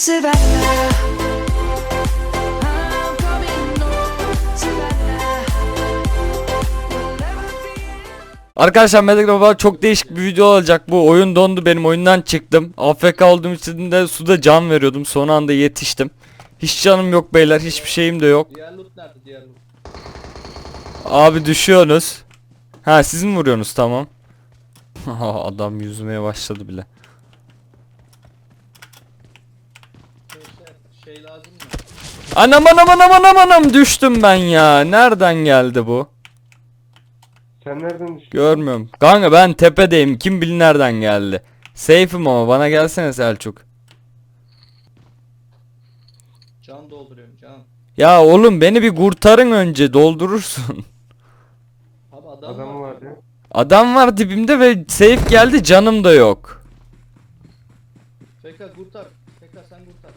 Savannah. I'm coming home, Savannah. We'll never be Arkadaşlar Medik Baba çok değişik bir video olacak bu. Oyun dondu benim oyundan çıktım. AFK olduğum için de suda can veriyordum. Son anda yetiştim. Hiç canım yok beyler. Hiçbir şeyim de yok. Diğer loot nerede diğer loot? Abi düşüyorsunuz. Ha siz mi vuruyorsunuz tamam. Adam yüzmeye başladı bile. Şey, şey, şey lazım mı? Anam anam anam anam anam düştüm ben ya. Nereden geldi bu? Sen nereden düştün? Görmüyorum. Kanka ben tepedeyim. Kim bilir nereden geldi. Safe'im ama bana gelsene Selçuk. Can dolduruyorum can. Ya oğlum beni bir kurtarın önce doldurursun. Abi adam Adamı var. var ya. Adam var dibimde ve safe geldi canım da yok. Feka kurtar. Feka sen kurtar.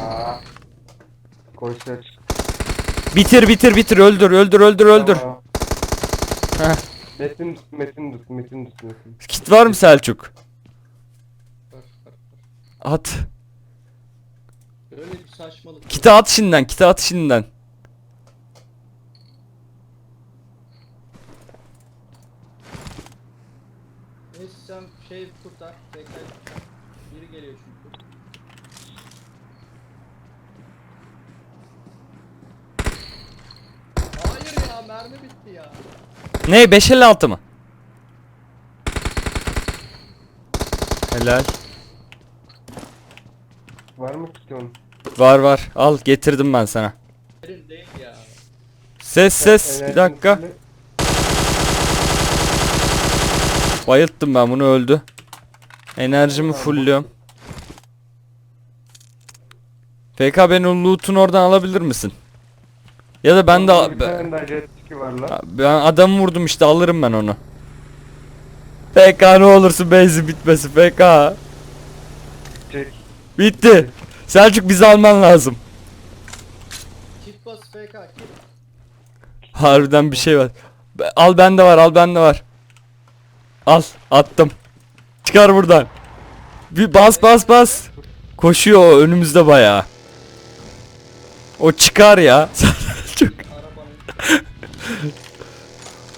Aa. Bitir bitir bitir öldür öldür öldür öldür. Tamam. Heh. Metin tut, Metin tut, Metin tut, Metin. Kit var mı Selçuk? Var, var, var. At. Böyle bir saçmalık. Kiti at şimdiden kiti at şimdiden. Neyse sen şey kurtar. Feka biri geliyor çünkü. Hayır ya mermi bitti ya. Ne 556 mı? Helal. Var mı kit onun? Var var al getirdim ben sana. Derin değil ya. Ses ses bir dakika. Bayılttım ben bunu öldü. Enerjimi fullüyorum. PK beni loot'un oradan alabilir misin? Ya da ben Orada Bir de tane daha jet ski var lan. ben adamı vurdum işte alırım ben onu. PK ne olursun benzin bitmesi PK. Çek. Bitti. Selçuk bizi alman lazım. Kit bas kit. Harbiden bir şey var. Al bende var al bende var. Al attım. Çıkar buradan. Bir bas bas bas. Koşuyor o önümüzde bayağı. O çıkar ya. Arabanın.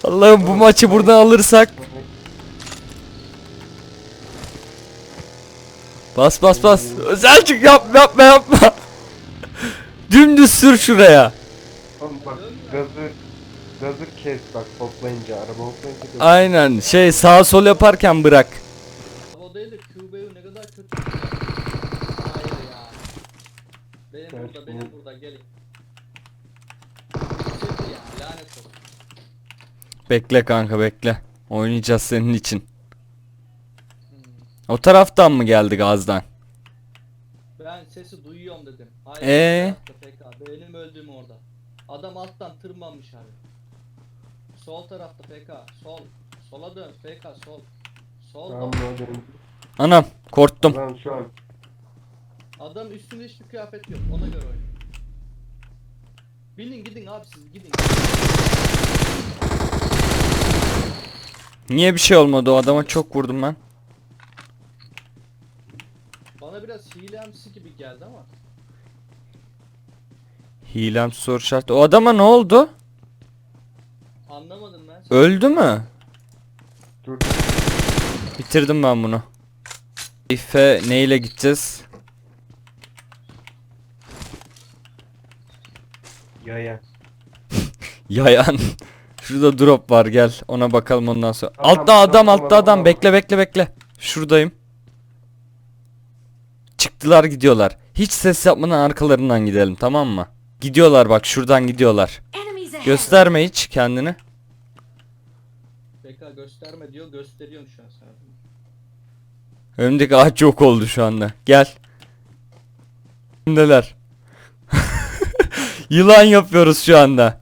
Allah'ım bu maçı buradan alırsak. Bas bas bas. Selçuk yapma yapma yapma. Dümdüz sür şuraya. Oğlum bak gazı gazı kes bak hoplayınca araba hoplayınca Aynen şey sağ sol yaparken bırak. O değil de QBU ne kadar kötü. Hayır ya. Benim Evet, burada, benim bu- burada gelin. Bitirdi ya, lanet olsun. Bekle kanka bekle. Oynayacağız senin için. O taraftan mı geldi gazdan? Ben sesi duyuyorum dedim. Hayır. Ee? PK. Benim öldüğüm orada. Adam alttan tırmanmış abi. Sol tarafta PK. Sol. Sola dön PK sol. Sol Tamam ne? Anam korktum. Lan şu an Adam üstünde hiçbir kıyafet yok. Ona göre oyun. Binin gidin abi siz gidin. Niye bir şey olmadı o adama çok vurdum ben. Bana biraz hilemsi gibi geldi ama. Hilem soru şart. O adama ne oldu? Anlamadım ben. Öldü mü? dur. Bitirdim ben bunu. İfe neyle gideceğiz? Yaya. Yayan. Şurada drop var gel ona bakalım ondan sonra. Adam, altta adam adam, altta adam, adam adam. bekle bekle bekle. Şuradayım. Çıktılar gidiyorlar. Hiç ses yapmadan arkalarından gidelim tamam mı? Gidiyorlar bak şuradan gidiyorlar. Gösterme hiç kendini. PK gösterme diyor gösteriyorsun şu an sen. Önümdeki ağaç yok oldu şu anda. Gel. Neler? Yılan yapıyoruz şu anda.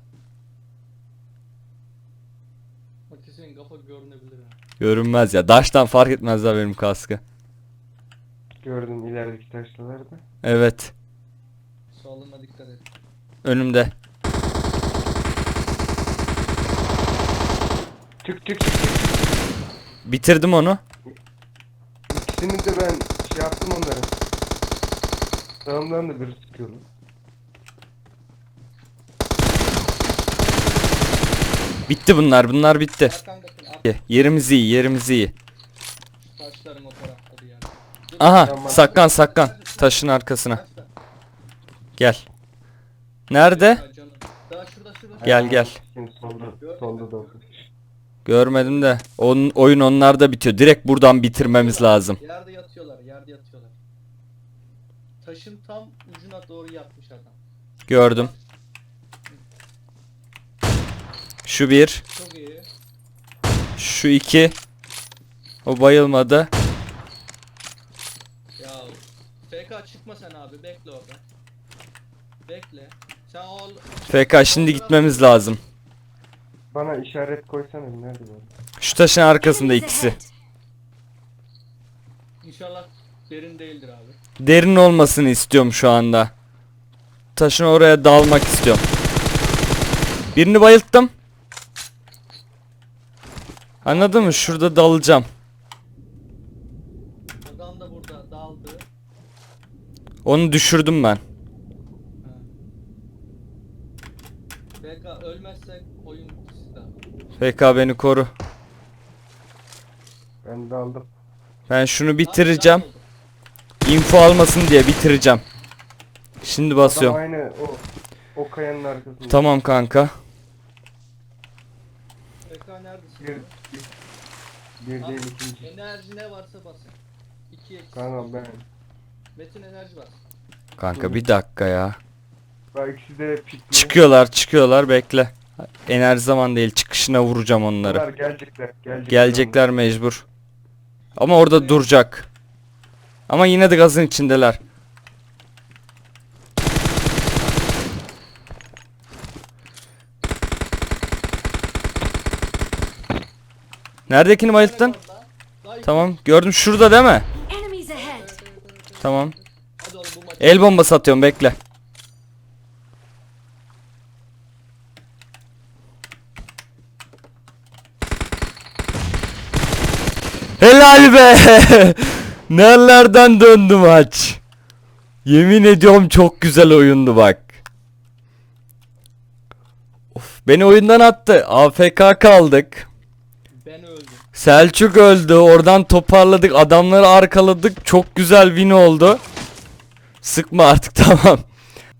Bak senin kafa görünebilir ha. Görünmez ya. Daştan fark etmezler benim kaskı. Gördüm ilerideki taşlılarda. Evet. Soluna dikkat et. Önümde. Çık çık çık. Bitirdim onu. İkisini de ben şey yaptım onları. Sağımdan da biri sıkıyordu. Bitti bunlar bunlar bitti. Arkandakini at. Yerimiz iyi yerimiz iyi. Şu taşların o tarafta bir yerde. Dur, Aha saklan saklan. Taşın arkasına. Gel. Nerede? Ya canım. Daha şurada şurada. Gel gel. Şimdi solda, solda da oldu. Görmedim de. Onun, oyun onlarda bitiyor. Direkt buradan bitirmemiz lazım. Yerde yatıyorlar, yerde yatıyorlar. Taşın tam ucuna doğru yatmış adam. Gördüm. Şu bir. Çok iyi. Şu iki. O bayılmadı. Ya FK çıkma sen abi, bekle orada. Bekle. Sen o FK şimdi gitmemiz lazım. Bana işaret koysana nerede bu? Şu taşın arkasında ikisi. inşallah derin değildir abi. Derin olmasını istiyorum şu anda. Taşın oraya dalmak istiyorum. Birini bayılttım. Anladın mı? Şurada dalacağım. Adam da burada daldı. Onu düşürdüm ben. FK ölmezsek oyun. FK beni koru. Ben de aldım. Ben şunu bitireceğim. Info almasın diye bitireceğim. Şimdi Adam basıyorum. aynı o o kayanın arkasında. Tamam kanka. FK neredesin? Bir, bir, bir değil ikinci. Enerji ne varsa basın. 2 eksi. Tamam ben. Metin enerji bas. Kanka bir dakika ya. Bak ikisi de. Çıkıyorlar çıkıyorlar bekle. Enerji zaman değil çıkışına vuracağım onları. Gelecekler. Gelecekler. Gelecekler mecbur. Ama orada duracak. Ama yine de gazın içindeler. Neredekini bayılttın? Tamam gördüm şurada değil mi? Tamam. Hadi oğlum bu maçı. El bombası atıyorum bekle. Helal be! Nerelerden döndü maç? Yemin ediyorum çok güzel oyundu bak. Of, beni oyundan attı. AFK kaldık. Ben öldüm. Selçuk öldü. Oradan toparladık. Adamları arkaladık. Çok güzel win oldu. Sıkma artık tamam.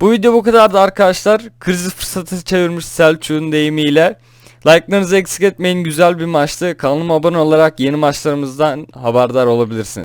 Bu video bu kadardı arkadaşlar. Krizi fırsatı çevirmiş Selçuk'un deyimiyle. Like'larınızı eksik etmeyin. Güzel bir maçtı. Kanalıma abone olarak yeni maçlarımızdan haberdar olabilirsiniz.